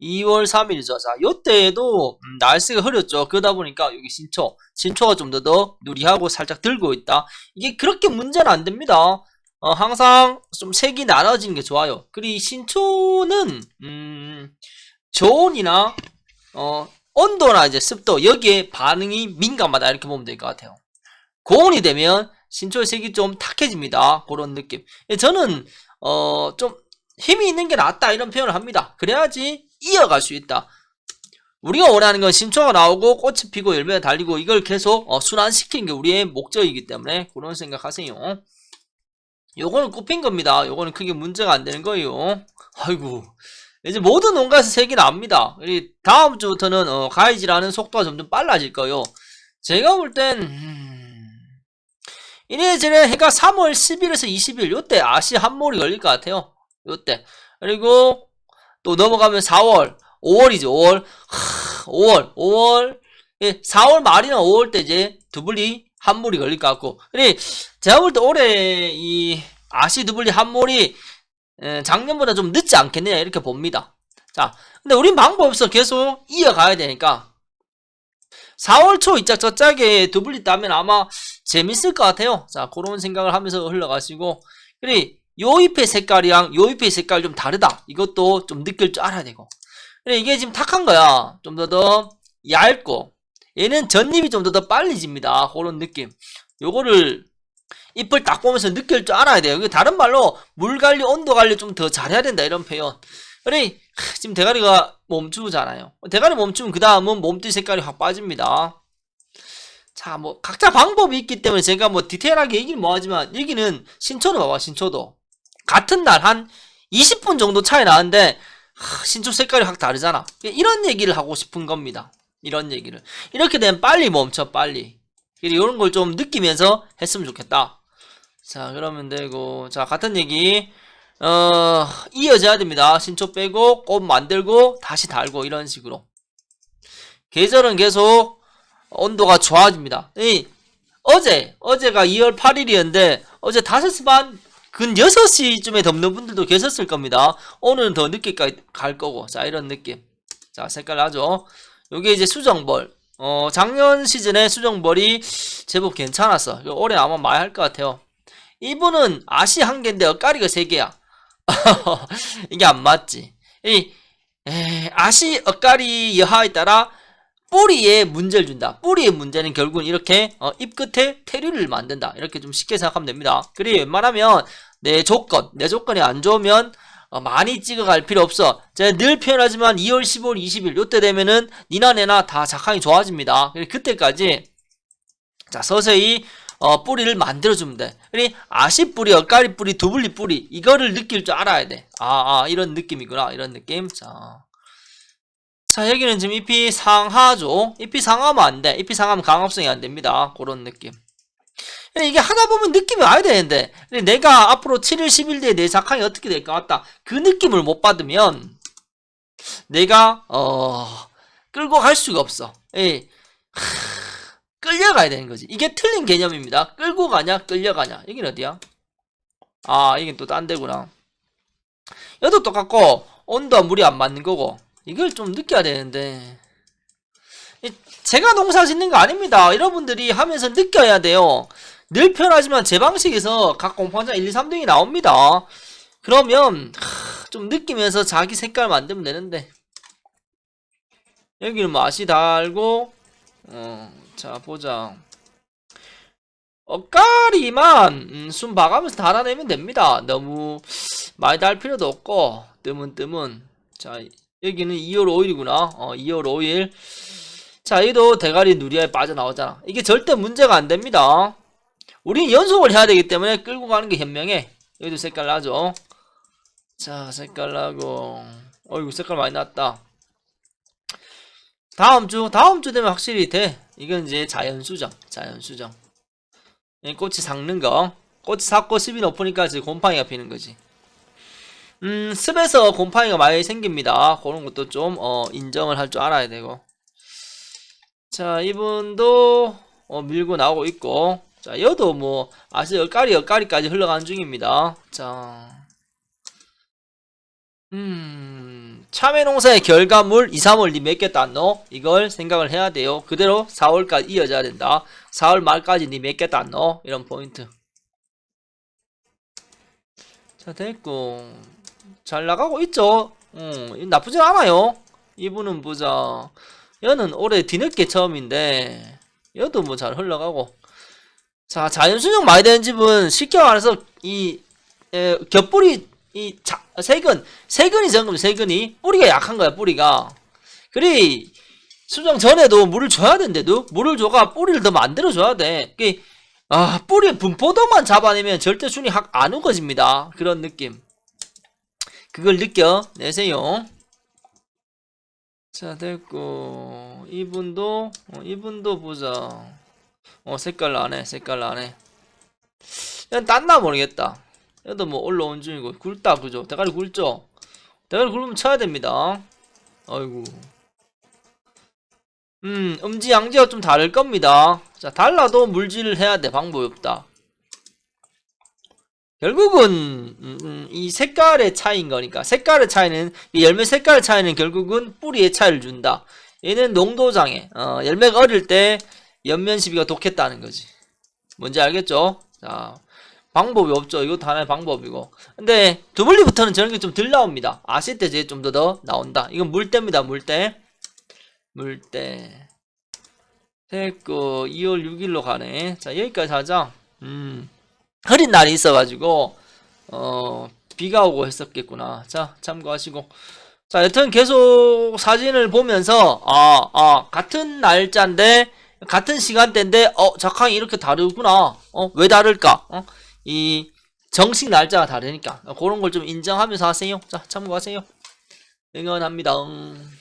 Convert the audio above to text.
2월 3일이죠. 자, 요때에도 음, 날씨가 흐렸죠. 그러다 보니까 여기 신초, 신초가 좀 더 더 누리하고 살짝 들고 있다. 이게 그렇게 문제는 안 됩니다. 어, 항상 좀 색이 나눠지는 게 좋아요. 그리고 이 신초는 음, 저온이나 어, 온도나 이제 습도 여기에 반응이 민감하다 이렇게 보면 될 것 같아요. 고온이 되면 신초의 색이 좀 탁해집니다. 그런 느낌. 예, 저는 어, 좀 힘이 있는 게 낫다 이런 표현을 합니다. 그래야지 이어갈 수 있다. 우리가 원하는 건 신초가 나오고 꽃이 피고 열매가 달리고 이걸 계속 어, 순환시키는 게 우리의 목적이기 때문에 그런 생각하세요. 요거는 꼽힌 겁니다. 요거는 크게 문제가 안 되는 거예요. 아이고. 이제 모든 농가에서 색이 납니다. 이 다음 주부터는 어, 가해지라는 속도가 점점 빨라질 거예요. 제가 볼 땐, 음... 이래저래 해가 3월 10일에서 20일, 요때 아시 한몰이 걸릴 것 같아요. 요때. 그리고 또 넘어가면 4월, 5월이죠, 5월. 하, 5월, 5월. 예, 4월 말이나 5월 때 이제 두블리 한몰이 걸릴 것 같고. 그래, 제가 볼 때 올해 이 아시 두블리 한몰이 에, 작년보다 좀 늦지 않겠느냐 이렇게 봅니다. 자, 근데 우린 방법 없어 계속 이어가야 되니까 4월 초 이짝 저짝에 두블리 따면 아마 재밌을 것 같아요. 자, 그런 생각을 하면서 흘러가시고 그래 요 잎의 색깔이랑 요 잎의 색깔 좀 다르다. 이것도 좀 느낄 줄 알아야 되고 그래 이게 지금 탁한 거야. 좀 더 더 얇고 얘는 전잎이 좀 더 더 빨리 집니다. 그런 느낌. 요거를 잎을 딱 보면서 느낄 줄 알아야 돼요. 이게 다른 말로 물 관리, 온도 관리 좀 더 잘해야 된다 이런 표현. 그래 지금 대가리가 멈추잖아요. 대가리 멈추면 그 다음은 몸뚱이 색깔이 확 빠집니다. 자, 뭐 각자 방법이 있기 때문에 제가 뭐 디테일하게 얘기를 뭐 하지만 여기는 신초도 봐봐 신초도 같은 날 한 20분 정도 차이 나는데 하, 신초 색깔이 확 다르잖아. 이런 얘기를 하고 싶은 겁니다. 이런 얘기를 이렇게 되면 빨리 멈춰 빨리. 이런 걸 좀 느끼면서 했으면 좋겠다. 자, 그러면 되고, 자, 같은 얘기, 어, 이어져야 됩니다. 신초 빼고, 꽃 만들고, 다시 달고, 이런 식으로. 계절은 계속 온도가 좋아집니다. 이, 어제, 어제가 2월 8일이었는데, 어제 5시 반, 근 6시쯤에 덮는 분들도 계셨을 겁니다. 오늘은 더 늦게까지 갈 거고, 자, 이런 느낌. 자, 색깔 나죠? 요게 이제 수정벌. 어, 작년 시즌에 수정벌이 제법 괜찮았어. 올해 아마 많이 할 것 같아요. 이분은 아시 한 개인데 엇가리가 세 개야. 이게 안 맞지. 이 에, 아시 엇가리 여하에 따라 뿌리에 문제를 준다. 뿌리의 문제는 결국은 이렇게 어, 잎 끝에 테리를 만든다. 이렇게 좀 쉽게 생각하면 됩니다. 그리 고 웬만하면 내 조건, 내 조건이 안 좋으면 어, 많이 찍어갈 필요 없어. 제가 늘 표현하지만 2월 15일, 20일 요때 되면은 니나 내나 다 작황이 좋아집니다. 그때까지 자 서서히 어, 뿌리를 만들어주면 돼. 그리 아시 뿌리, 엇가리 뿌리, 두블리 뿌리 이거를 느낄 줄 알아야 돼. 아, 아 이런 느낌이구나. 이런 느낌. 자, 자 여기는 지금 잎이 상하죠. 잎이 상하면 안 돼. 잎이 상하면 강합성이 안 됩니다. 그런 느낌. 이게 하다 보면 느낌이 와야 되는데. 내가 앞으로 7일 10일 뒤에 내 작황이 어떻게 될 것 같다. 그 느낌을 못 받으면 내가 어 끌고 갈 수가 없어. 예. 하, 끌려가야 되는 거지. 이게 틀린 개념입니다. 끌고 가냐 끌려가냐. 여긴 어디야? 아 이긴 또딴 데구나. 여도 똑같고 온도와 물이 안 맞는 거고. 이걸 좀 느껴야 되는데. 제가 농사 짓는 거 아닙니다. 여러분들이 하면서 느껴야 돼요 늘 표현하지만 제 방식에서 각 공판장 1, 2, 3등이 나옵니다. 그러면 하, 좀 느끼면서 자기 색깔 만들면 되는데 여기는 맛이 달고 어, 자 보자 엇가리만 음, 숨 봐가면서 달아내면 됩니다. 너무 많이 달 필요도 없고 뜸은 뜸은 자 여기는 2월 5일이구나 어, 2월 5일 자 얘도 대가리 누리에 빠져나오잖아 이게 절대 문제가 안 됩니다. 우리는 연속을 해야 되기 때문에 끌고 가는 게 현명해. 여기도 색깔 나죠? 자, 색깔 나고. 어이구, 색깔 많이 났다. 다음 주, 다음 주 되면 확실히 돼. 이건 이제 자연 수정, 자연 수정. 꽃이 삭는 거. 꽃이 삭고 습이 높으니까 이제 곰팡이가 피는 거지. 음, 습에서 곰팡이가 많이 생깁니다. 그런 것도 좀, 어, 인정을 할 줄 알아야 되고. 자, 이분도, 어, 밀고 나오고 있고. 자, 여도 뭐, 아시 엇가리, 엇가리까지 흘러가는 중입니다. 자. 음, 참외 농사의 결과물 2, 3월 니몇개 땄노? 이걸 생각을 해야 돼요. 그대로 4월까지 이어져야 된다. 4월 말까지 니 몇개 땄노? 이런 포인트. 자, 됐고. 잘 나가고 있죠? 음, 나쁘지 않아요. 이분은 보자. 여는 올해 뒤늦게 처음인데, 여도 뭐 잘 흘러가고. 자, 자연수정 많이 되는 집은 쉽게 말해서 이, 에, 겹뿌리, 이, 자, 세근, 세근이 거죠, 세근이. 뿌리가 약한 거야, 뿌리가. 그리, 수정 전에도 물을 줘야 된대도, 물을 줘가 뿌리를 더 만들어 줘야 돼. 그, 아, 뿌리 분포도만 잡아내면 절대 순이 확안 우거집니다. 그런 느낌. 그걸 느껴내세요. 자, 됐고. 이분도, 어, 이분도 보자. 어, 색깔 나네, 색깔 나네. 얘는 땄나 모르겠다. 얘도 뭐 올라온 중이고, 굵다, 그죠? 대가리 굵죠? 대가리 굵으면 쳐야 됩니다. 아이고. 음, 음지, 양지가 좀 다를 겁니다. 자, 달라도 물질을 해야 돼. 방법이 없다. 결국은, 음, 음, 이 색깔의 차이인 거니까. 색깔의 차이는, 이 열매 색깔의 차이는 결국은 뿌리의 차이를 준다. 얘는 농도장애. 어, 열매가 어릴 때 연면 시비가 독했다는 거지. 뭔지 알겠죠? 자, 방법이 없죠. 이것도 하나의 방법이고. 근데 두블리부터는 저런 게 좀 덜 나옵니다. 아실 때 이제 좀 더 더 나온다. 이건 물때입니다. 물때. 물때. 됐고 2월 6일로 가네. 자, 여기까지 하자. 음. 흐린 날이 있어가지고 어 비가 오고 했었겠구나. 자, 참고하시고. 자, 여튼 계속 사진을 보면서 아, 아, 같은 날짜인데 같은 시간대인데 어, 작황이 이렇게 다르구나. 어, 왜 다를까? 어? 이 정식 날짜가 다르니까 어, 그런 걸 좀 인정하면서 하세요. 자, 참고하세요. 응원합니다. 음.